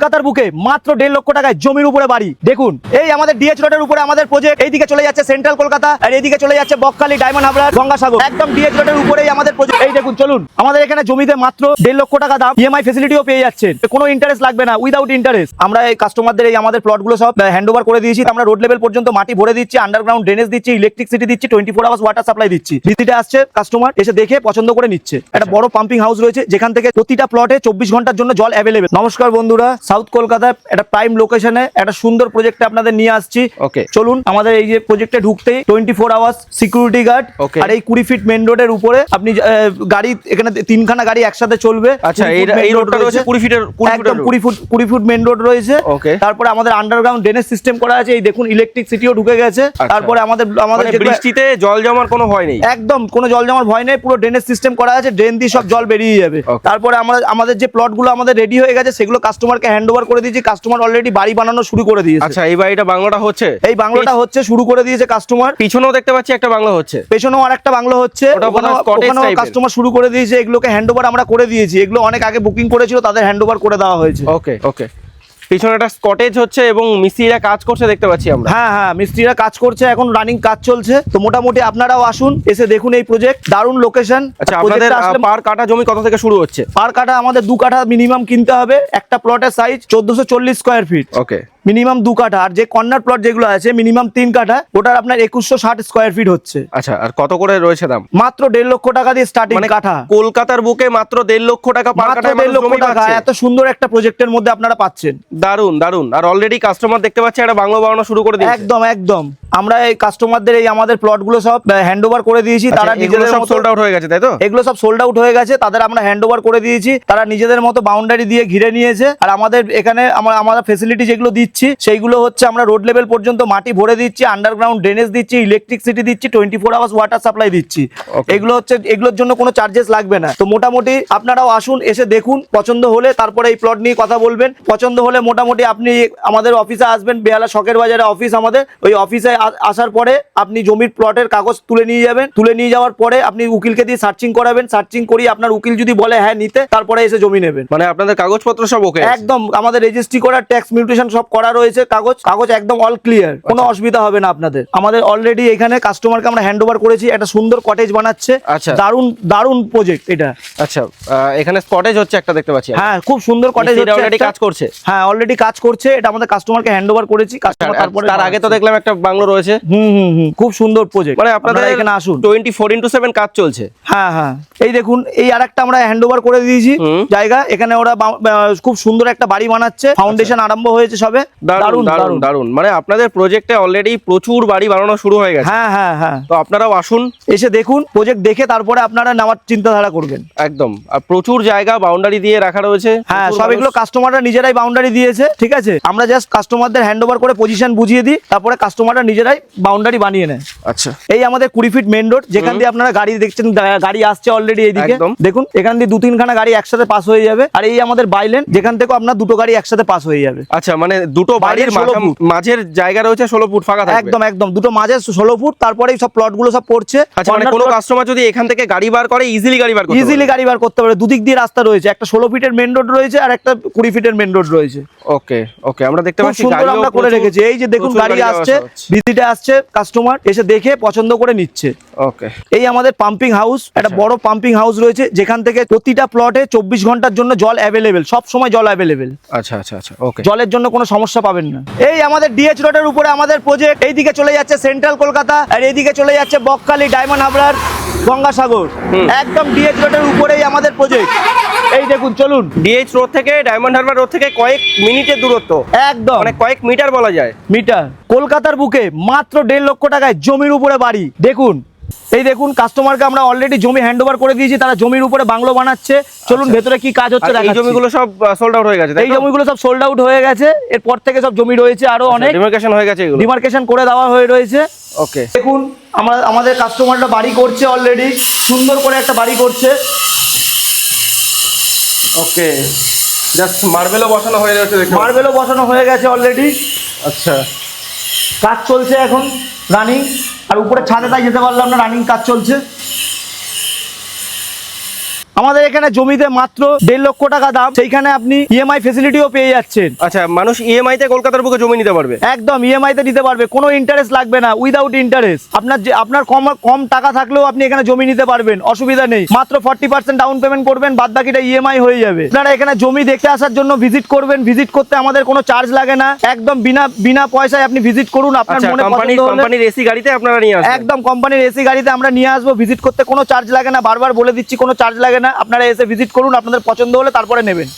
কলকাতার বুকে মাত্র দেড় লক্ষ টাকায় জমির উপরে বাড়ি। দেখুন, এই আমাদের ডিএচ রোডের উপরে আমাদের প্রজেক্ট এইদিকে চলে যাচ্ছে সেন্ট্রাল কলকাতা, আর এইদিকে চলে যাচ্ছে বকখালি ডায়মন্ড হাবড়ার গঙ্গাসাগর। একদম ডিএচ রোডের উপরেই আমাদের প্রজেক্ট এই দেখুন, চলুন, আমাদের এখানে জমিতে মাত্র দেড় লক্ষ টাকা দাম ইএমআই ফেসিলিটিও পেয়ে যাচ্ছেন। কোনো ইন্টারেস্ট লাগবে না উইদাউট ইন্টারেস্ট আমরা এই কাস্টমারদের এই আমাদের প্লটগুলো সব হ্যান্ড ওভার করে দিয়েছি। আমরা রোড লেভেল পর্যন্ত মাটি ভরে দিচ্ছি আন্ডারগ্রাউন্ড ড্রেনেজ দিচ্ছি ইলেকট্রিসিটি দিচ্ছি twenty four hours water supply দিচ্ছি। ভিত্তিতে আসছে কাস্টমার এসে দেখে পছন্দ করে নিচ্ছে। একটা বড় পাম্পিং হাউস রয়েছে, যেখান থেকে প্রতিটা প্লটে চব্বিশ ঘণ্টার জন্য জল অ্যাভেলেবেল নমস্কার বন্ধুরা সাউথ কলকাতায় একটা প্রাইম লোকেশনে একটা সুন্দর প্রজেক্টে আপনাদের নিয়ে আসছি। Okay. চলুন আমাদের এই যে প্রজেক্টে ঢুকতেই twenty four hours security guard আর এই কুড়ি ফিট মেন রোডের উপরে আপনি গাড়ি এখানে তিনখানা গাড়ি একসাথে চলবে। আচ্ছা এই রোডটা রয়েছে কুড়ি ফিটের একদম কুড়ি ফুট কুড়ি ফুট মেন রোড রয়েছে। Okay. তারপরে আমাদের আন্ডারগ্রাউন্ড ড্রেনেজ সিস্টেম করা আছে। এই দেখুন ইলেকট্রিক সিটিও ঢুকে গেছে। আচ্ছা। তারপরে আমাদের আমাদের মানে বৃষ্টিতে জল জমার কোনো ভয় নেই? একদম কোনো জল জমার ভয় নেই। পুরো ড্রেনেজ সিস্টেম করা আছে। ড্রেন দিয়ে সব জল বেরিয়ে যাবে। তারপরে আমরা আমাদের যে প্লটগুলো আমাদের রেডি হয়ে গেছে সেগুলো কাস্টমারকে হ্যান্ড ওভার করে দিয়েছি কাস্টমার অলরেডি বাড়ি বানানো শুরু করে দিয়েছে। আচ্ছা এই বাড়িটা বাংলাটা হচ্ছে? এই বাংলাটা হচ্ছে শুরু করে দিয়েছে কাস্টমার পিছনেও দেখতে পাচ্ছি একটা বাংলা হচ্ছে। পেছনেও আরেকটা বাংলো হচ্ছে। কাস্টমার শুরু করে দিয়েছে এগুলোকে হ্যান্ড ওভার আমরা করে দিয়েছি। এগুলো অনেক আগে বুকিং করেছিল তাদের হ্যান্ড ওভার করে দেওয়া হয়েছে। ওকে ওকে পিছনে একটা স্কটেজ হচ্ছে এবং মিস্ত্রিরা কাজ করছে দেখতে পাচ্ছি আমরা। হ্যাঁ হ্যাঁ মিস্ত্রিরা কাজ করছে এখন রানিং কাজ চলছে। তো মোটামুটি আপনারাও আসুন এসে দেখুন এই প্রজেক্ট দারুণ লোকেশন আচ্ছা আপনাদের পার কাটা জমি কত থেকে শুরু হচ্ছে? পার কাটা আমাদের দু কাঠা মিনিমাম কিনতে হবে। একটা প্লটের সাইজ চোদ্দশো চল্লিশ স্কোয়ার ফিট ওকে মিনিমাম দু কাঠা আর যে কর্নার প্লট যেগুলো আছে মিনিমাম তিন কাঠা ওটার আপনার একুশশো ষাট স্কোয়ার ফিট হচ্ছে। আচ্ছা আর কত করে রয়েছে দাম? মাত্র দেড় লক্ষ টাকা দিয়ে স্টার্টিং মানে কাঠা। কলকাতার বুকে মাত্র দেড় লক্ষ টাকা দেড় লক্ষ টাকা এত সুন্দর একটা প্রজেক্টের মধ্যে আপনারা পাচ্ছেন। দারুণ দারুণ আর অলরেডি কাস্টমার দেখতে পাচ্ছে একটা বাংলা বানানো শুরু করে দিয়েছে। একদম একদম। আমরা এই কাস্টমারদের এই আমাদের প্লটগুলো সব হ্যান্ড ওভার করে দিয়েছি। তারা তারা আচ্ছা, এগুলো নিজেদের সব সোল্ড আউট হয়ে গেছে তাই তো? এগুলো সব সোল্ড আউট হয়ে গেছে তাদের আমরা হ্যান্ড ওভার করে দিয়েছি। তারা নিজেদের মতো বাউন্ডারি দিয়ে ঘিরে নিয়েছে। আর আমাদের এখানে আমরা আমাদের ফেসিলিটি যেগুলো দিচ্ছি সেইগুলো হচ্ছে আমরা রোড লেভেল পর্যন্ত মাটি ভরে দিচ্ছি আন্ডারগ্রাউন্ড ড্রেনেজ দিচ্ছি ইলেকট্রিসিটি দিচ্ছি twenty four hours water supply দিচ্ছি এগুলো হচ্ছে এগুলোর জন্য কোনো চার্জেস লাগবে না। তো মোটামুটি আপনারাও আসুন এসে দেখুন পছন্দ হলে তারপরে এই প্লট নিয়ে কথা বলবেন। পছন্দ হলে মোটামুটি আপনি আমাদের অফিসে আসবেন বেহালা শখের বাজারে অফিস আমাদের। ওই অফিসে আসার পরে আপনি জমির প্লটের কাগজ তুলে নিয়ে যাবেন। তুলে নিয়ে যাওয়ার পরে আপনি উকিলকে দিয়ে সার্চিং করাবেন। সার্চিং করিয়ে আপনার উকিল যদি বলে হ্যাঁ নিতে তারপরে এসে জমি নেবেন। মানে আপনাদের কাগজপত্র সব ওকে একদম আমাদের রেজিস্ট্রি করা ট্যাক্স মিউটেশন সব করা রয়েছে কাগজ। কাগজ একদম অল ক্লিয়ার কোনো অসুবিধা হবে না আপনাদের। আমাদের অলরেডি এখানে কাস্টমারকে আমরা হ্যান্ড ওভার করেছি একটা সুন্দর কটেজ বানাচ্ছে। আচ্ছা। দারুণ দারুণ প্রজেক্ট এটা। আচ্ছা এখানে স্পটেজ হচ্ছে একটা দেখতে পাচ্ছি হ্যাঁ খুব সুন্দর কটেজ মিস্ত্রিরা অলরেডি কাজ করছে? হ্যাঁ অলরেডি কাজ করছে এটা আমাদের কাস্টমারকে হ্যান্ড ওভার করেছি কাস্টমার তারপরে তার আগে তো দেখলাম একটা বাংলো রয়েছে। খুব সুন্দর প্রজেক্ট মানে আপনাদের এখানে আসুন। টোয়েন্টি ফোর ইন্টু সেভেন কাজ চলছে। হ্যাঁ হ্যাঁ। এই দেখুন এই আরেকটা আমরা হ্যান্ড ওভার করে দিয়েছি। জায়গা এখানে ওরা খুব সুন্দর একটা বাড়ি বানাচ্ছে। ফাউন্ডেশন আরম্ভ হয়েছে সবে। দারুণ দারুণ দারুণ মানে আপনাদের প্রজেক্টে অলরেডি প্রচুর বাড়ি বানানো শুরু হয়ে গেছে। হ্যাঁ হ্যাঁ হ্যাঁ। তো আপনারাও আসুন। এসে দেখুন প্রজেক্ট দেখে তারপরে আপনারা নেওয়ার চিন্তাধারা করবেন। একদম। আর প্রচুর জায়গা বাউন্ডারি দিয়ে রাখা রয়েছে। হ্যাঁ সব এগুলো কাস্টমাররা নিজেরাই বাউন্ডারি দিয়েছে ঠিক আছে? আমরা জাস্ট কাস্টমারদের হ্যান্ড ওভার করে পজিশন বুঝিয়ে দিই তারপরে কাস্টমাররা নিজেরাই বাউন্ডারি বানিয়ে নেয়। আচ্ছা। এই আমাদের কুড়ি ফিট মেন রোড যেখান দিয়ে আপনারা গাড়ি দেখছেন গাড়ি আসছে অলরেডি এইদিকে। দেখুন এখান দিয়ে দু তিনখানা গাড়ি একসাথে পাস হয়ে যাবে। আর এই আমাদের বাইলেন যেখান থেকে আপনার দুটো গাড়ি একসাথে পাস হয়ে যাবে। আচ্ছা মানে দুটো বাড়ির বাইরে 16 মাঝা- ফুট। মাঝের জায়গা রয়েছে ষোলো ফুট ফাঁকা থাকবে। একদম একদম দুটো মাঝে ষোলো ফুট তারপরে সব প্লটগুলো সব পড়ছে। আচ্ছা মানে কোনো কাস্টমার যদি এখান থেকে গাড়ি বার করে ইজিলি গাড়ি বার ইজিলি গাড়ি বার করতে পারে। দুদিক দিয়ে রাস্তা রয়েছে। একটা ষোলো ফিটের মেন রোড রয়েছে আর একটা কুড়ি ফিটের মেন রোড রয়েছে। ওকে ওকে আমরা দেখতে পাচ্ছি আমরা করে রেখেছি। এই যে দেখুন গাড়ি আসছে। ভিজিটে আসছে কাস্টমার এসে দেখে পছন্দ করে নিচ্ছে। ওকে। এই আমাদের পাম্পিং হাউস একটা বড় পাম্পিং হাউস রয়েছে যেখান থেকে প্রতিটা প্লটে চব্বিশ ঘণ্টার জন্য জল অ্যাভেলেবেল সব সময় জল অ্যাভেলেবেল আচ্ছা আচ্ছা আচ্ছা ওকে। জলের জন্য কোনো সমস্যা পাবেন না। এই আমাদের ডিএচ রোডের উপরে আমাদের প্রজেক্ট এইদিকে চলে যাচ্ছে সেন্ট্রাল কলকাতা আর এইদিকে চলে যাচ্ছে বকখালি ডায়মন্ড হাবড়ার গঙ্গাসাগর। একদম ডিএচ রোডের উপরেই আমাদের প্রজেক্ট এই দেখুন চলুন। ডিএইচ রোড থেকে ডায়মন্ড হারবার রোড থেকে কয়েক মিনিটের দূরত্ব। একদম। মানে কয়েক মিটার বলা যায়। মিটার। কলকাতার বুকে মাত্র দেড় লক্ষ টাকায় জমির উপরে বাড়ি। দেখুন এই দেখুন কাস্টমারকে আমরা অলরেডি জমি হ্যান্ড করে দিয়েছি তারা জমির উপরে বাংলো বানাচ্ছে। চলুন ভেতরে কি কাজ হচ্ছে আর এই জমিগুলো সব সোল্ড আউট হয়ে গেছে এই জমিগুলো সব সোল্ড আউট হয়ে গেছে এরপর থেকে সব জমি রয়েছে আরও অনেক। ডিমার্কেশন হয়ে গেছে এগুলো। ডিমার্কেশন করে দেওয়া হয়ে রয়েছে। ওকে দেখুন আমরা আমাদের কাস্টমাররা বাড়ি করছে অলরেডি সুন্দর করে একটা বাড়ি করছে। ওকে জাস্ট মার্বেলও বসানো হয়ে গেছে। মার্বেলও বসানো হয়ে গেছে অলরেডি আচ্ছা। কাজ চলছে এখন রানিং আর উপরে ছাদে তাই যেতে পারলাম না রানিং কাজ চলছে। আমাদের এখানে জমিতে মাত্র দেড় লক্ষ টাকা দাম। সেইখানে আপনি ইএমআই ফেসিলিটিও পেয়ে যাচ্ছেন। আচ্ছা মানুষ ইএমআই তে কলকাতার বুকে জমি নিতে পারবে? একদম ইএমআই তে নিতে পারবে। কোনো ইন্টারেস্ট লাগবে না উইদাউট ইন্টারেস্ট আপনার যে আপনার কম কম টাকা থাকলেও আপনি এখানে জমি নিতে পারবেন অসুবিধা নেই। মাত্র ফর্টি পার্সেন্ট ডাউন পেমেন্ট করবেন বাদ বাকিটা ইএমআই হয়ে যাবে। আপনারা এখানে জমি দেখতে আসার জন্য ভিজিট করবেন। ভিজিট করতে আমাদের কোনো চার্জ লাগে না। একদম বিনা বিনা পয়সায় আপনি ভিজিট করুন আপনার আচ্ছা মনে কোম্পানির এসি গাড়িতে আপনারা নিয়ে আসবেন? একদম কোম্পানির এসি গাড়িতে আমরা নিয়ে আসব। ভিজিট করতে কোনো চার্জ লাগে না। বারবার বলে দিচ্ছি কোনো চার্জ লাগে না। আপনারা এসে ভিজিট করুন আপনাদের পছন্দ হলে তারপরে নেবেন।